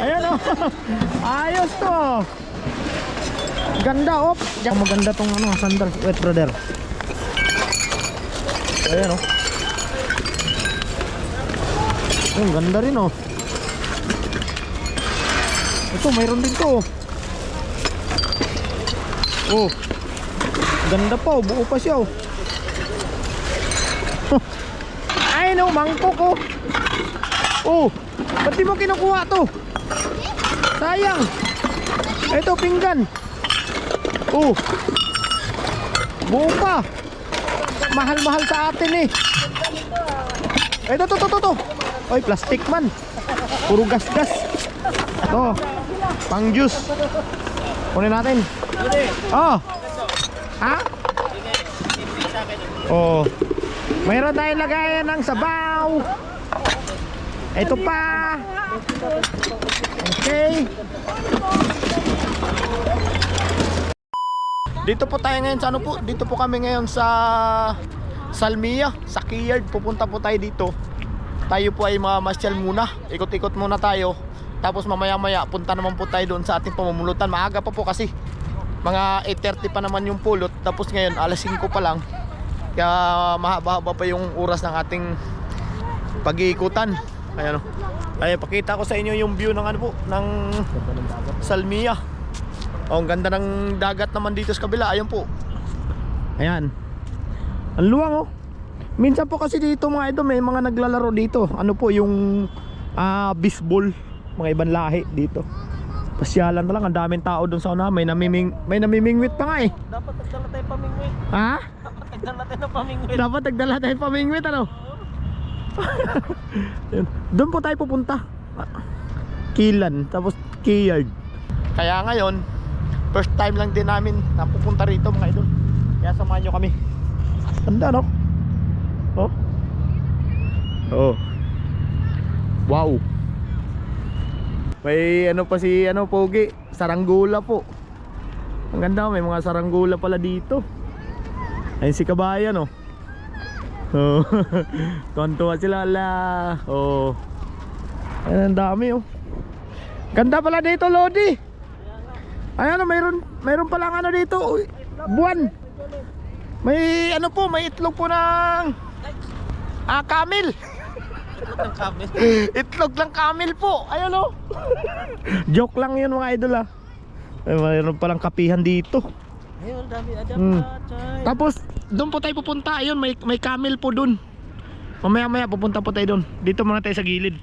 Ayan oh. Ayos to. Ganda oh. Diyan maganda tong ano, sandal. Wait, brother. Ayan oh. Ang ganda rin oh. Ito, mayroon din to. oh. Oh. Ganda pa oh, buo pa siya oh. Ay no, mangkok oh. Oh, ba't di mo kinukuha to? Sayang. Ito, pinggan. Oh. Buo. Mahal-mahal sa atin eh. Ito, to, to, to, to. Oy, plastic man. Puro gas-gas. Ito. Pang juice. Kunin natin. Oh. Ha? Oh. Mayroon tayong lagayan ng sabaw. Ito pa. Okay. Dito po tayo ngayon sa ano po? Dito po kami ngayon sa Salmia, sa Kiyard. Pupunta po tayo dito. Tayo po ay mamasyal muna. Ikot-ikot muna tayo. Tapos mamaya-maya punta naman po tayo doon sa ating pamumulutan. Maaga pa po kasi. Mga 8.30 pa naman yung pulot. Tapos ngayon alas 5 pa lang. Kaya mahaba-haba pa yung oras ng ating pag-iikutan. Ayan o. Ay, pakita ko sa inyo yung view ng ano po, ng Salmia. Oh, ang ganda ng dagat naman dito sa kabila. Ayun po. Ayan. Ang luwang oh. Minsan po kasi dito mga ito may mga naglalaro dito. Ano po yung ah baseball, mga ibang lahi dito. Pasyalan na lang, ang daming tao doon sa una. May namiming may namimingwit pa nga eh. Dapat nagdala tayo pamingwit. Ha? Dapat nagdala tayo ng pamingwit. Dapat nagdala tayo pamingwit ano? Doon po tayo pupunta. Kilan, tapos Kiyard. Kaya ngayon, first time lang din namin napupunta rito mga idol. Kaya samahan nyo kami. Ganda no? Oh. Oh. Wow. May ano pa si ano Pogi, saranggula po. Ang ganda, may mga saranggula pala dito. Ayun si Kabayan oh. Oh. Tuwan-tuwa sila ala. Oh. Ayun ang dami oh. Ganda pala dito Lodi. Ayun mayroon mayroon pala ano dito. uy, Buwan. May ano po, may itlog po ng ah camel. Ng kami. Itlog ng camel po. Ayun oh. Joke lang 'yun mga idol ah. Ay, mayroon palang kapihan dito. Ayun, dami ada Hmm. Tapos doon po tayo pupunta. Ayun, may may camel po doon. Mamaya-maya pupunta po tayo doon. Dito muna tayo sa gilid.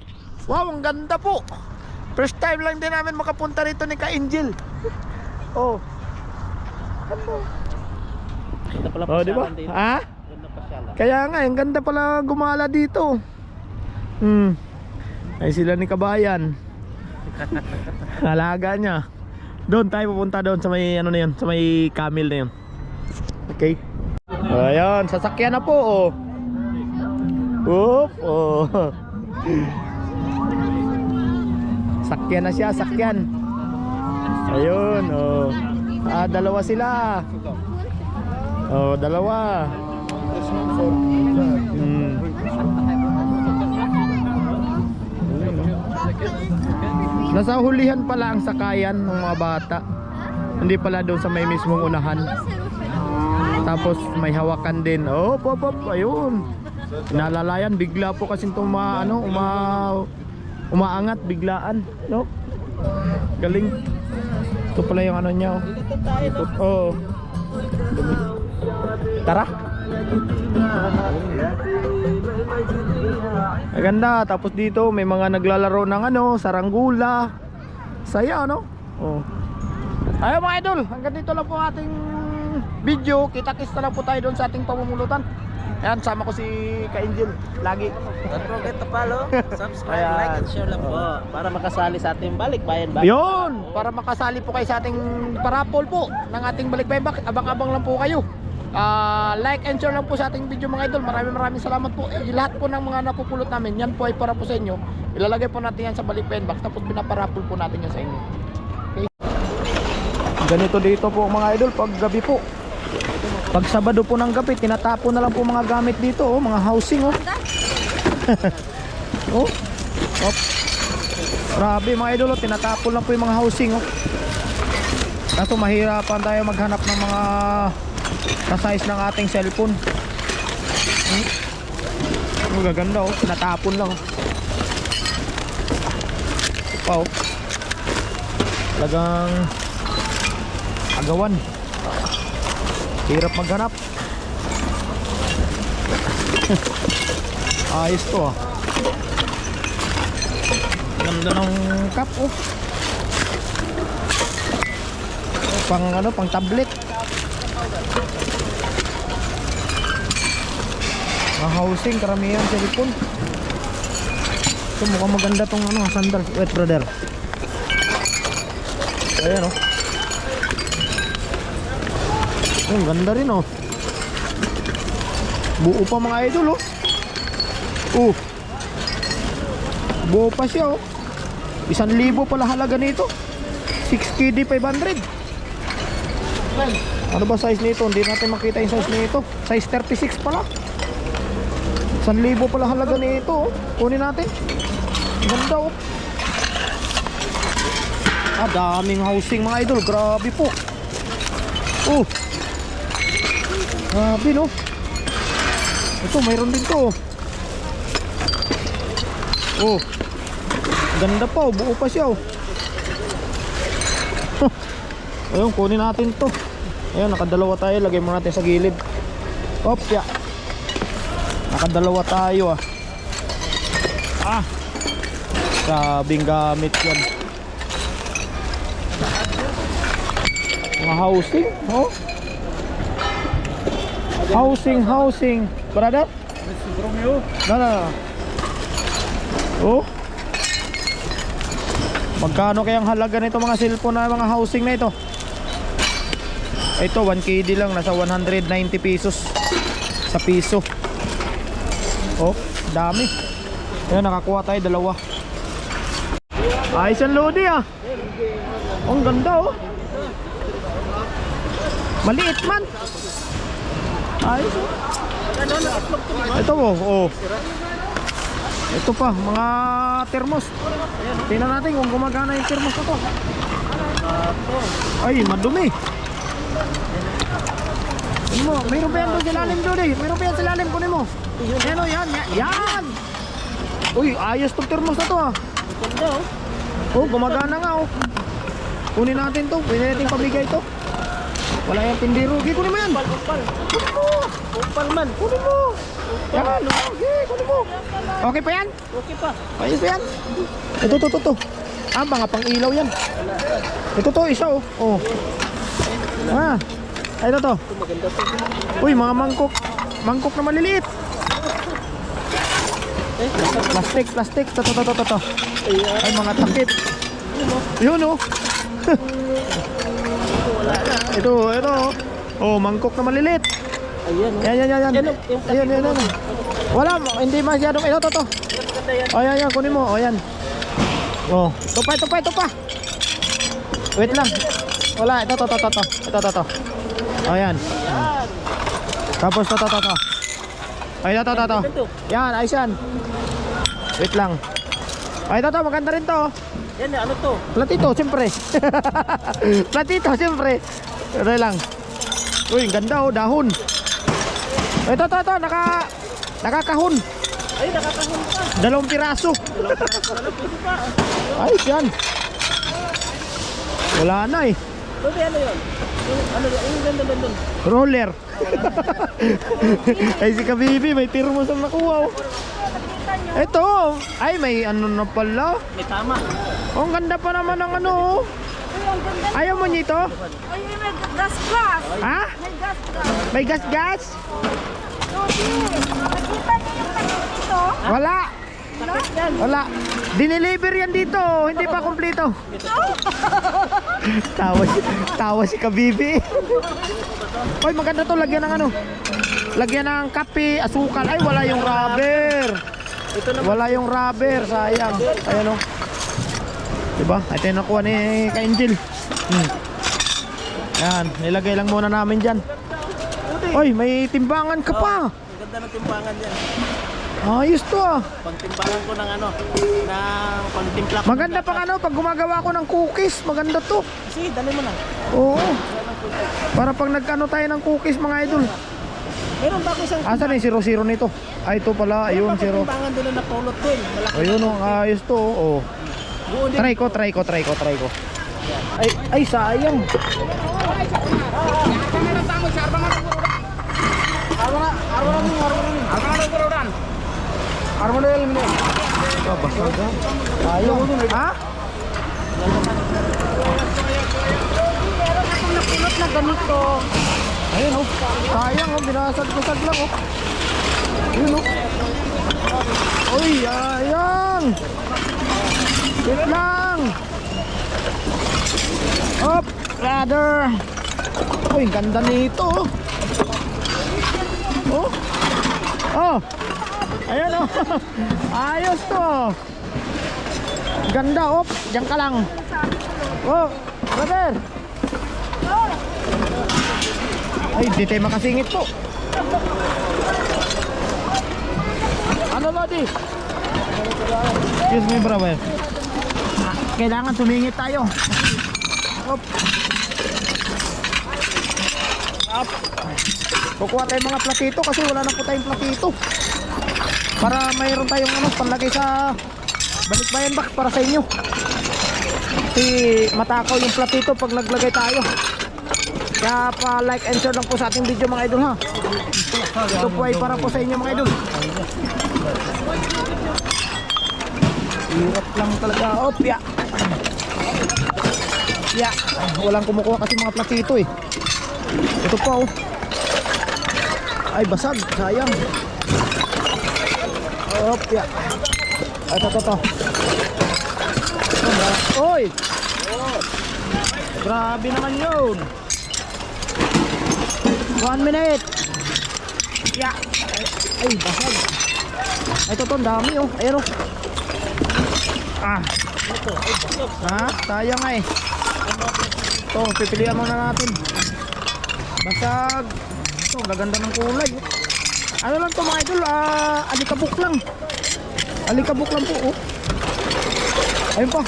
Wow, ang ganda po. First time lang din namin makapunta rito ni Ka Angel. Oh. Ganda pala Oh, di ba? pasyalan dito. Ha? Ganda pasyalan. Kaya nga, ang ganda pala gumala dito. Hmm. Ay sila ni Kabayan. Halaga niya. Doon tayo pupunta doon sa may ano na yun, sa may camel na yun. Okay. Ayan, sasakyan na po oh. Oop, oh. Sakyan na siya, sakyan. Ayun, oh. Ah, dalawa sila. Oh, dalawa. Hmm. Nasa hulihan pala ang sakayan ng mga bata. Hindi pala doon sa may mismong unahan. Tapos may hawakan din. Oh, pop, pop, ayun. Nalalayan bigla po kasi tuma ano, uma umaangat biglaan, no? Galing. Ito pala yung ano niya. Oh. oh. Tara. Maganda. Tapos dito may mga naglalaro ng ano, saranggula. Saya ano? Oh. Ayun mga idol, hanggang dito lang po ating video. Kita-kits na lang po tayo doon sa ating pamumulutan. Ayan, sama ko si Ka-Angel. Lagi. Don't forget to follow, subscribe, Ayan. like, and share lang po. Para makasali sa ating balik bayan ba? Yun! Para makasali po kayo sa ating parapol po ng ating balikbaybak. Abang-abang lang po kayo. Ah, like and share lang po sa ating video mga idol. Maraming maraming salamat po. Eh, lahat po ng mga napupulot namin, yan po ay para po sa inyo. Ilalagay po natin yan sa balikbaybak tapos pinaparapol po natin yan sa inyo. Okay? Ganito dito po mga idol pag gabi po. Pag Sabado po ng gabi, tinatapon na lang po mga gamit dito, oh, mga housing oh. oh. Op. Grabe mga idol, oh, tinatapon lang po yung mga housing oh. Kaso mahirapan tayo maghanap ng mga na size ng ating cellphone. Hmm? Ang gaganda oh, tinatapon lang oh. Pa. Talagang agawan. Hirap maghanap. Ayos to ah. Ganda ng cup oh. Pang ano, pang tablet. Mga housing, karamihan cellphone. Ito mukhang maganda tong ano, sandal. Wait brother. Ayan oh. Ang ganda rin oh. Buo pa mga idol oh. Oh. Buo pa siya oh. Isang libo pala halaga nito. 6KD 500. Ano ba size nito? Hindi natin makita yung size nito. Size 36 pala. Isang libo pala halaga nito oh. Kunin natin. Ganda oh. Ah, daming housing mga idol. Grabe po. Oh. Grabe no. Ito, mayroon din to. Oh. Oh. Ganda pa oh. Buo pa siya oh. Ayun, kunin natin to. Ayun, nakadalawa tayo. Lagay mo natin sa gilid. Hop, ya. Nakadalawa tayo ah. Ah. Sabing gamit yan. Mga housing, oh. Housing, housing. Brother? No, no, no. Oh. Magkano kayang halaga nito mga cellphone na mga housing na ito? Ito 1KD lang nasa 190 pesos sa piso. Oh, dami. Ayun nakakuha tayo dalawa. Ayos ang lodi ah. Oh, ang ganda oh. Maliit man. Ayos oh. Ito oh, oh. Ito pa, mga termos. Tingnan natin kung gumagana yung termos na to. Ay, madumi. Kunin mo, mayroon pa yan doon sa lalim doon eh. Mayroon pa yan sa lalim, kunin mo. Yan o, yan, yan, yan. Uy, ayos tong termos na to ah. Ganda oh. Oh, gumagana nga oh. Kunin natin to, pwede natin pamigay to. Wala yung tindiro. Gi, kunin mo yan. Upal, upal. Kunin mo. Upal man. Kunin mo. Yan, oh, gi, kunin mo. Okay pa yan? Okay pa. Ayos pa yan. Ito, ito, ito, ito. Ah, mga pang ilaw yan. Ito to, isa oh. Oh. Ah. Ay, ito to. Uy, mga mangkok. Mangkok na maliliit. Plastic, plastic. To, to, to, to. Ay, mga takit. Yun, oh. ito, ito. Oh. oh, mangkok na maliliit. Ayan, oh. ayan, oh. ayan. Ayan, ayan, ayan. ayan. Wala, hindi masyadong. Ito, to, to. Oh, ayan, ayan. Kunin mo. Oh, ayan. Oh, ito pa, ito pa, ito pa. Wait lang. Wala, ito, to, to, to, to. Ito, to, to. Oh, Ayan. Tapos to, to, to, to. Ay, to, to, to, to. Yan, ayos yan. Wait lang. Ay, to, to, maganda rin to. Yan, ano to? Platito, siyempre. Platito, siyempre. Ano lang. Uy, ganda oh, dahon. Ay, to, to, to, naka... Nakakahon. Ay, nakakahon pa. Dalawang piraso. Dalawang piraso pa. Ayos yan. Wala na eh. Pwede ano yun? Yung, ano yun? Yung ganda doon. Roller. ay, si Kabibi, may thermos ang nakuha oh. Ito, ay may ano na pala. May tama. Oh, ang ganda pa naman ng ano oh. Ayaw mo nito? Ay, may gas gas. Ha? May gas gas. May gas-gas? Lodi, nakikita niyo yung takip nito? Wala. Yan. Wala. Dineliver yan dito. Hindi pa kumpleto. tawa si, tawa si Kabibi. Oy, maganda to. Lagyan ng ano. Lagyan ng kape, asukal. Ay, wala yung rubber. Wala yung rubber. Sayang. Ayan o. Diba? Ito yung nakuha ni Ka-Angel. Hmm. Yan. Nilagay lang muna namin dyan. Oy, may timbangan ka pa. Ang ganda ng timbangan yan. Ayos to ah. Pagtimplahan ko ng ano, ng pagtimpla ko. Maganda pang ano, pag gumagawa ko ng cookies, maganda to. Sige, dali mo na. Oo. Para pag nagkano tayo ng cookies mga idol. Meron ba ako isang Asan yung zero-zero nito? Ay, ito pala. Ayun, zero. timbangan doon na pulot din. Malaki. Ayun, oh, ayos to. Oh. Din. Try ko, try ko, try ko, try ko. Ay, ay, sayang. Sayang. Ha? Meron akong napulot na ganito. Ayun, oh. Sayang, oh. Binasag-basag lang, oh. Ayun, oh. Uy, ayang. Wait lang. Up, brother. Uy, ang ganda nito, oh. Oh. Oh. Ayan, oh. Ayos to. Ganda, oh. Diyan ka lang. Oh, brother. Ay, di tayo makasingit po. Ano, Lodi? Excuse me, brother. Ah, Kailangan sumingit tayo. Up. Up. Kukuha tayong mga platito kasi wala na po tayong platito. Para mayroon tayong ano, panlagay sa balikbayan box para sa inyo. Kasi matakaw yung platito pag naglagay tayo. Kaya pa like and share lang po sa ating video mga idol ha. Ito po ay para po sa inyo mga idol. Hirap lang talaga. Oh, piya. Piya. Walang kumukuha kasi mga platito eh. Ito po oh. Ay basag, sayang. Piya. Ay, ito, ito, ito. Oy! Grabe naman yun. One minute. Yeah. Ay, basag. Ay, ito to, dami oh. Ayun oh. Ah. Ha? Sayang nga eh. Ito, pipilihan muna natin. Basag. Ito, gaganda ng kulay. oh. Ano lang to mga idol? Ah, alikabok lang. Alikabok lang po oh. Ayun pa.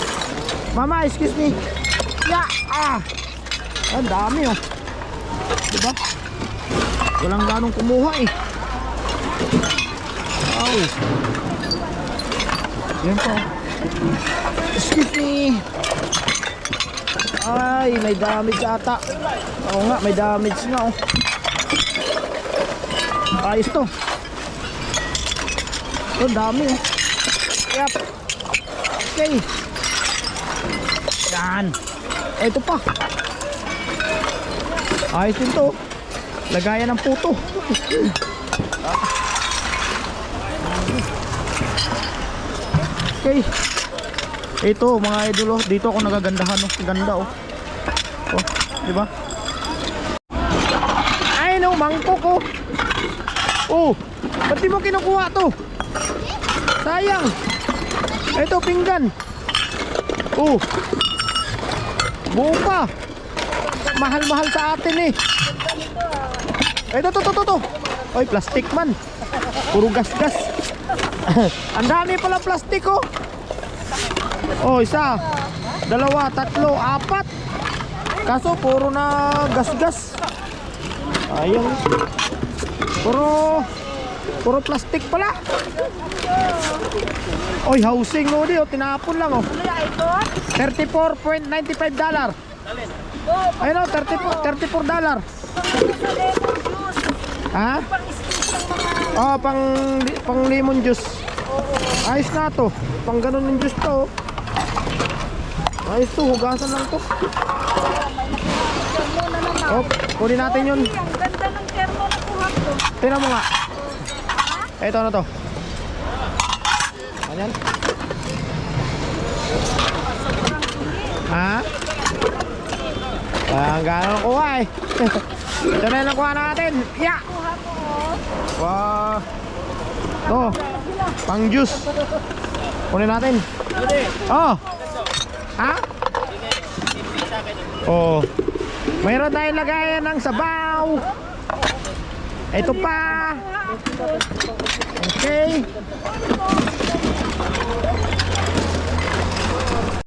Mama, excuse me. Yeah. Ah. Ang dami oh. Diba? Walang ganong kumuha eh. Wow. Yan po. Excuse me. Ay, may damage ata. Oo nga, may damage nga oh. Ayos to. Ito, dami oh. Yep. Okay. Yan. Ito pa. Ayos din to. Lagayan ng puto. okay. Ito mga idol oh. Dito ako nagagandahan oh. Ganda oh. Oh, di ba? Ay no, mangkok oh. Oh, mo kinukuha to? Sayang. Ito pinggan. Oh. Buo pa. Mahal-mahal sa atin eh. Ito, to, to, to, to. Oy, plastic man. Puro gas-gas. Ang dami pala plastic oh. Oh, isa. Dalawa, tatlo, apat. Kaso puro na gas-gas. Ayun. Puro puro plastic pala. Oy, housing oh, di oh, tinapon lang oh. Ano yung ito? 34.95 dollar. Oh, Ayun oh, 34 34 dollar. Ha? Ng. Oh, pang pang lemon juice. Ayos na to. Pang ganun yung juice to. oh. Ayos to, hugasan lang to. Oh, kunin natin yun. Ang ganda ng termo na kuha ko. Tingnan mo nga. Ito na to. Ayan. Ha? Ang gano'n nakuha eh. Ito na yung natin. Kuha ko, oh. Wow. To. Pang juice. Kunin natin. Oh. Ha? Oh. Mayroon tayong lagayan ng sabaw. Ito pa. Okay.